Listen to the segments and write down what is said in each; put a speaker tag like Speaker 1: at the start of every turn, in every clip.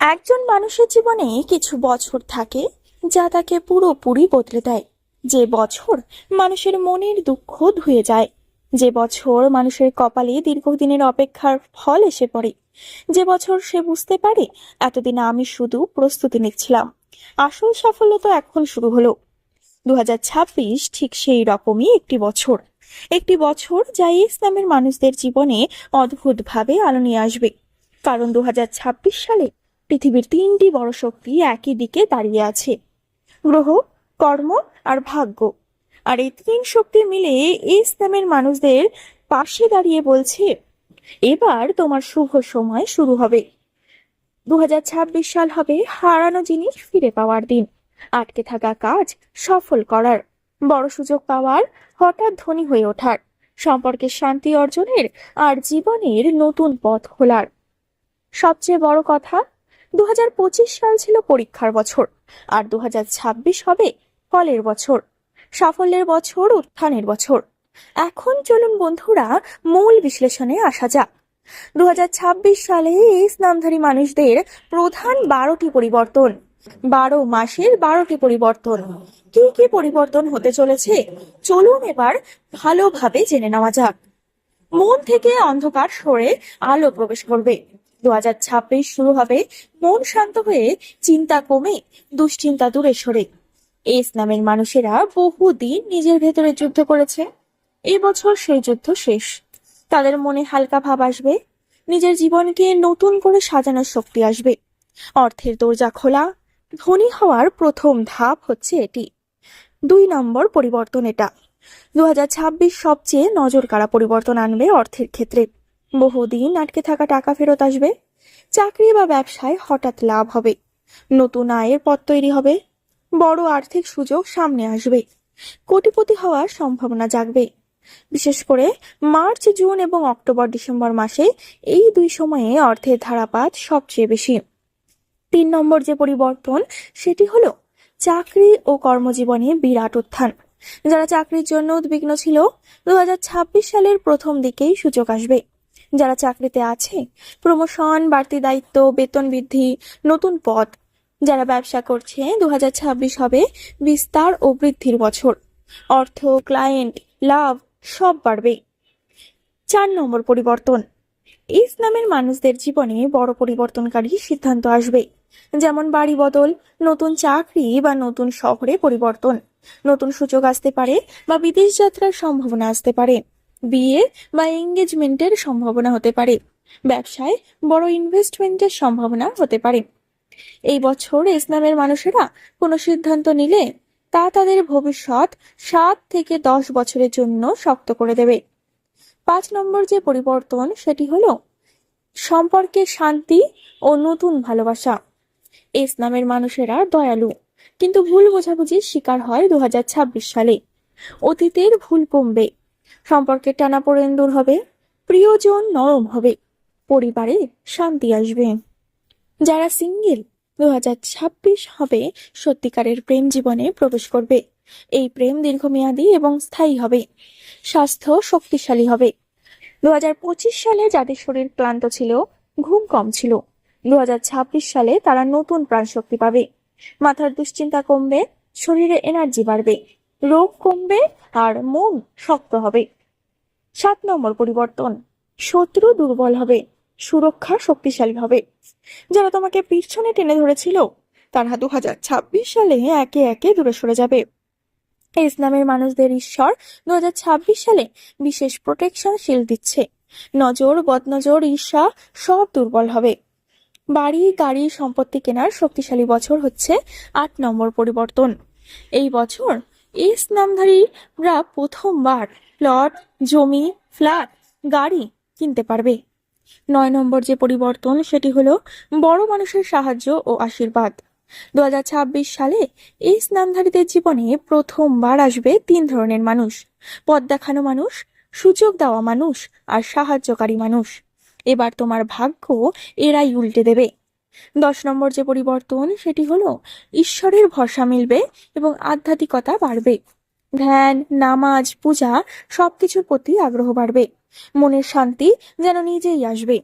Speaker 1: একজন মানুষের জীবনে কিছু বছর থাকে যা তাকে পুরোপুরি বদলে দেয়। যে বছর মানুষের মনের দুঃখ ধুয়ে যায়, যে বছর মানুষের কপালে দীর্ঘদিনের অপেক্ষার ফল এসে পড়ে, যে বছর সে বুঝতে পারে এতদিন আমি শুধু প্রস্তুতি নিচ্ছিলাম, আসল সাফল্য তো এখন শুরু হলো। দু হাজার ছাব্বিশ ঠিক সেই রকমই একটি বছর একটি বছর যা ইসলামের মানুষদের জীবনে অদ্ভুতভাবে আলো নিয়ে আসবে। কারণ দু হাজার ছাব্বিশ সালে পৃথিবীর তিনটি বড় শক্তি একই দিকে দাঁড়িয়ে আছে। গ্রহ, কর্ম আর ভাগ্য। আর এই তিন শক্তি মিলে ইসলামের মানুষদের পাশে দাঁড়িয়ে বলছে, এবার তোমার শুভ সময় শুরু হবে। দু হাজার ছাব্বিশ সাল হবে হারানো জিনিস ফিরে পাওয়ার দিন। আটকে থাকা কাজ সফল করার। বড় সুযোগ পাওয়ার হঠাৎ ধনী হয়ে ওঠার। সম্পর্কে শান্তি অর্জনের আর জীবনের নতুন পথ খোলার। সবচেয়ে বড় কথা দু হাজার পঁচিশ সাল ছিল পরীক্ষার বছর, আর দু হাজার ছাব্বিশ হবে ফলের বছর, সাফল্যের বছর, উত্থানের বছর। এখন চলুন বন্ধুরা, মূল বিশ্লেষণে আসা যাক। দু সালে ইসলামধারী মানুষদের প্রধান বারোটি পরিবর্তন, বারো মাসের বারোটি পরিবর্তন। কি কি পরিবর্তন হতে চলেছে? চলুন এবার ভালোভাবে জেনে নেওয়া যাক। মন থেকে অন্ধকার সরে আলো প্রবেশ করবে। দু হাজার ছাব্বিশ শুরু হবে। মন শান্ত হয়ে চিন্তা কমে, দুশ্চিন্তা দূরে সরে। ইসলামের মানুষেরা বহুদিন নিজের ভেতরে যুদ্ধ করেছে। এবছর সেই যুদ্ধ শেষ। তাদের মনে হালকা ভাব আসবে। নিজের জীবনকে নতুন করে সাজানোর শক্তি আসবে। অর্থের দরজা খোলা, ধনী হওয়ার প্রথম ধাপ হচ্ছে এটি। দুই নম্বর পরিবর্তন এটা। দু হাজার ছাব্বিশ সবচেয়ে নজর কাড়া পরিবর্তন আনবে অর্থের ক্ষেত্রে। বহুদিন আটকে থাকা টাকা ফেরত আসবে। চাকরি বা ব্যবসায় হঠাৎ লাভ হবে। নতুন আয়ের পথ তৈরি হবে। বড় আর্থিক সুযোগ সামনে আসবে। কোটিপতি হওয়ার সম্ভাবনা জাগবে। বিশেষ করে মার্চ, জুন এবং অক্টোবর, ডিসেম্বর মাসে এই দুই সময়ে অর্থের ধারাপাত সবচেয়ে বেশি। তিন নম্বর যে পরিবর্তন, সেটি হলো চাকরি ও কর্মজীবনে বিরাট উত্থান। যারা চাকরির জন্য উদ্বিগ্ন ছিল দু হাজার ছাব্বিশ সালের প্রথম দিকেই সুযোগ আসবে। যারা চাকরিতে আছে, প্রমোশন, বাড়তি দায়িত্ব, বেতন বৃদ্ধি, নতুন পদ, যারা ব্যবসা করছে দু হাজার ছাব্বিশ হবে বিস্তার ও বৃদ্ধির বছর। অর্থ ক্লায়েন্ট লাভ, সব বাড়বে। চার নম্বর পরিবর্তন। ইসলামের মানুষদের জীবনে বড় পরিবর্তনকারী সিদ্ধান্ত আসবে। যেমন বাড়ি বদল, নতুন চাকরি বা নতুন শহরে পরিবর্তন। নতুন সুযোগ আসতে পারে বা বিদেশ যাত্রার সম্ভাবনা আসতে পারে। বিয়ে বা এঙ্গেজমেন্টের সম্ভাবনা হতে পারে। ব্যবসায় বড় ইনভেস্টমেন্টের সম্ভাবনা হতে পারে। এই বছর ইসলামের মানুষেরা কোনো সিদ্ধান্ত নিলে তা তাদের ভবিষ্যৎ সাত থেকে দশ বছরের জন্য শক্ত করে দেবে। পাঁচ নম্বর যে পরিবর্তন, সেটি হলো সম্পর্কে শান্তি ও নতুন ভালোবাসা। ইসলামের মানুষেরা দয়ালু, কিন্তু ভুল বোঝাবুঝির শিকার হয় দু হাজার ছাব্বিশ সালে। অতীতের ভুল কমবে। সম্পর্কের টানাপোড়েন দূর হবে, প্রিয়জন নরম হবে, পরিবারে শান্তি আসবে। যারা সিঙ্গেল দু হাজার ছাব্বিশ হবে সত্যিকারের প্রেম জীবনে প্রবেশ করবে। এই প্রেম দীর্ঘমেয়াদী এবং স্থায়ী হবে, স্বাস্থ্য শক্তিশালী হবে। দু হাজার পঁচিশ সালে যাদের শরীর ক্লান্ত ছিল, ঘুম কম ছিল দু হাজার ছাব্বিশ সালে তারা নতুন প্রাণশক্তি পাবে। মাথার দুশ্চিন্তা কমবে, শরীরে এনার্জি বাড়বে, রোগ কমবে আর মন শক্ত হবে। সাত নম্বর পরিবর্তন। শত্রু দুর্বল হবে, সুরক্ষা শক্তিশালী হবে। যারা তোমাকে পিছনে টেনে ধরেছিল, তারা দু হাজার ছাব্বিশ সালে একে একে দূরে সরে যাবে। ইসলামের মানুষদের ঈশ্বর দু হাজার ছাব্বিশ সালে বিশেষ প্রোটেকশন শিল দিচ্ছে। নজর, বদনজর, ঈর্ষা সব দুর্বল হবে। বাড়ি, গাড়ি, সম্পত্তি কেনার শক্তিশালী বছর হচ্ছে আট নম্বর পরিবর্তন। এই বছর ইসলামধারীরা প্রথমবার প্লট, জমি, ফ্ল্যাট, গাড়ি কিনতে পারবে। নয় নম্বর যে পরিবর্তন, সেটি হলো বড় মানুষের সাহায্য ও আশীর্বাদ। দু হাজার ছাব্বিশ সালে ইসলামধারীদের জীবনে প্রথমবার আসবে তিন ধরনের মানুষ। পথ দেখানো মানুষ, সুযোগ দেওয়া মানুষ আর সাহায্যকারী মানুষ। এবার তোমার ভাগ্য এরাই উল্টে দেবে। দশ নম্বর যে পরিবর্তন, সেটি হলো ঈশ্বরের ভরসা মিলবে এবং আধ্যাত্মিকতা বাড়বে। ধ্যান, নামাজ, পূজা সবকিছুর প্রতি আগ্রহ বাড়বে। মনের শান্তি যেন নিজেই আসবে।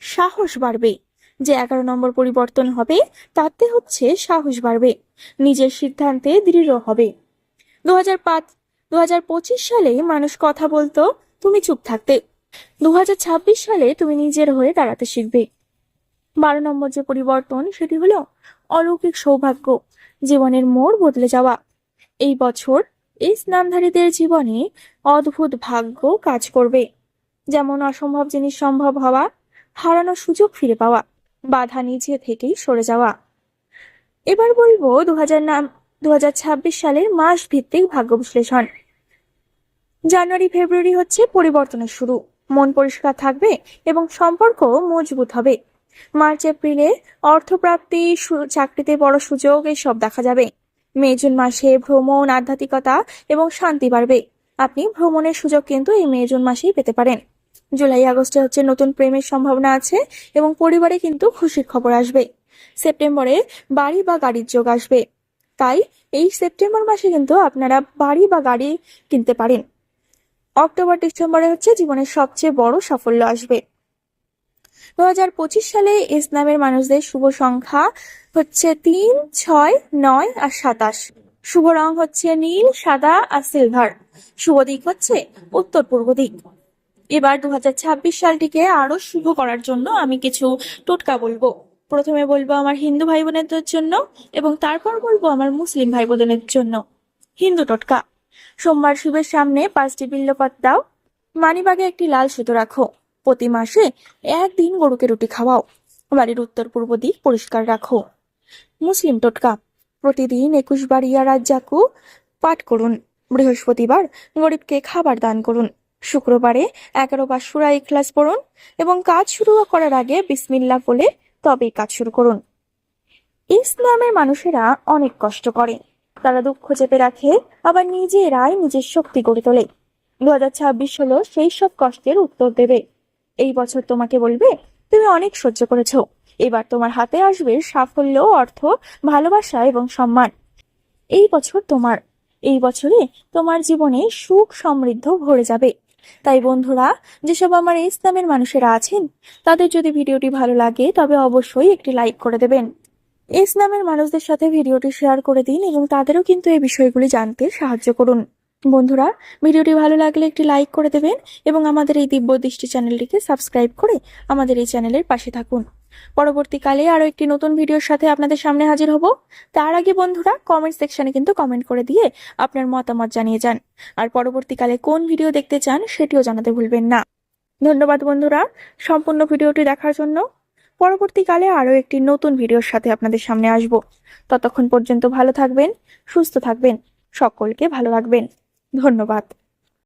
Speaker 1: সাহস বাড়বে। যে এগারো নম্বর পরিবর্তন হবে, তাতে হচ্ছে সাহস বাড়বে। নিজের সিদ্ধান্তে দৃঢ় হবে। দু হাজার পাঁচ পঁচিশ সালে মানুষ কথা বলতো, তুমি চুপ থাকতে। দু ছাব্বিশ সালে তুমি নিজের হয়ে দাঁড়াতে শিখবে। বারো নম্বর যে পরিবর্তন, সেটি হলো অলৌকিক সৌভাগ্য, জীবনের মোড় বদলে যাওয়া। এই বছর এই স্নানধারীদের জীবনে অদ্ভুত ভাগ্য কাজ করবে। যেমন অসম্ভব জিনিস সম্ভব হওয়া, হারানো সুযোগ ফিরে পাওয়া, বাধা নিজে থেকেই সরে যাওয়া। এবার বলব দু হাজার নাম দু হাজার ছাব্বিশ সালের মাস ভিত্তিক ভাগ্য বিশ্লেষণ। জানুয়ারি, ফেব্রুয়ারি হচ্ছে পরিবর্তনের শুরু। মন পরিষ্কার থাকবে এবং সম্পর্ক মজবুত হবে। মার্চ, এপ্রিলে অর্থপ্রাপ্তি চাকরিতে বড় সুযোগ, এসব দেখা যাবে। মে, জুন মাসে ভ্রমণ, আধ্যাত্মিকতা এবং শান্তি বাড়বে। আপনি ভ্রমণের সুযোগ কিন্তু এই মে, জুন মাসেই পেতে পারেন। জুলাই, আগস্টে হচ্ছে নতুন প্রেমের সম্ভাবনা আছে এবং পরিবারে কিন্তু খুশির খবর আসবে। সেপ্টেম্বরে বাড়ি বা গাড়ির যোগ আসবে। তাই এই সেপ্টেম্বর মাসে কিন্তু আপনারা বাড়ি বা গাড়ি কিনতে পারেন। অক্টোবর, ডিসেম্বরে হচ্ছে জীবনের সবচেয়ে বড় সাফল্য আসবে। দু হাজার পঁচিশ সালে ইসলামের মানুষদের শুভ সংখ্যা হচ্ছে তিন, ছয়, নয় আর সাতাশ। শুভ রং হচ্ছে নীল, সাদা আর সিলভার। শুভ দিক হচ্ছে উত্তর পূর্ব দিক। এবার দু হাজার ছাব্বিশ সালটিকে আরও শুভ করার জন্য আমি কিছু টোটকা বলব। প্রথমে বলব আমার হিন্দু ভাই বোনেদের জন্য এবং তারপর বলব আমার মুসলিম ভাই বোনের জন্য। হিন্দু টোটকা। সোমবার শিবের সামনে পাঁচটি বিল্লপাত দাও। মানিবাগে একটি লাল সুতো রাখো। প্রতি মাসে একদিন গরুকে রুটি খাওয়াও। বাড়ির উত্তর পূর্ব দিক পরিষ্কার রাখো। মুসলিম টোটকা, প্রতিদিন একুশ বার ইয়া রাজ্জাকু পাঠ করুন। বৃহস্পতিবার গরিবকে খাবার দান করুন। শুক্রবারে এগারো বার সুরা ইখলাস পড়ুন এবং কাজ শুরু করার আগে বিসমিল্লা বলে তবেই কাজ শুরু করুন। ইসলামের মানুষেরা অনেক কষ্ট করে। তারা দুঃখ চেপে রাখে, আবার নিজেরাই নিজের শক্তি গড়ে তোলে। দু হাজার ছাব্বিশ হলো সেই সব কষ্টের উত্তর দেবে। এই বছর তোমাকে বলবে, তুমি অনেক সহ্য করেছ। এবার তোমার হাতে আসবে সাফল্য, অর্থ, ভালোবাসা এবং সম্মান। এই বছর তোমার, এই বছরে তোমার জীবনে সুখ সমৃদ্ধ ভরে যাবে। তাই বন্ধুরা, যেসব আমার ইসলামের মানুষেরা আছেন, তাদের যদি ভিডিওটি ভালো লাগে, তবে অবশ্যই একটি লাইক করে দেবেন। ইসলামের মানুষদের সাথে ভিডিওটি শেয়ার করে দিন এবং তাদেরও কিন্তু এই বিষয়গুলি জানতে সাহায্য করুন। বন্ধুরা, ভিডিওটি ভালো লাগলে একটি লাইক করে দেবেন এবং আমাদের এই দিব্য দৃষ্টি চ্যানেলটিকে সাবস্ক্রাইব করে আমাদের এই চ্যানেলের পাশে থাকুন। পরবর্তীকালে আরও একটি নতুন ভিডিওর সাথে আপনাদের সামনে হাজির হব। তার আগে বন্ধুরা কমেন্ট সেকশনে কিন্তু কমেন্ট করে দিয়ে আপনার মতামত জানিয়ে যান। আর পরবর্তীকালে কোন ভিডিও দেখতে চান সেটিও জানাতে ভুলবেন না। ধন্যবাদ বন্ধুরা, সম্পূর্ণ ভিডিওটি দেখার জন্য। পরবর্তীকালে আরও একটি নতুন ভিডিওর সাথে আপনাদের সামনে আসব। ততক্ষণ পর্যন্ত ভালো থাকবেন, সুস্থ থাকবেন, সকলকে ভালো রাখবেন। ধন্যবাদ।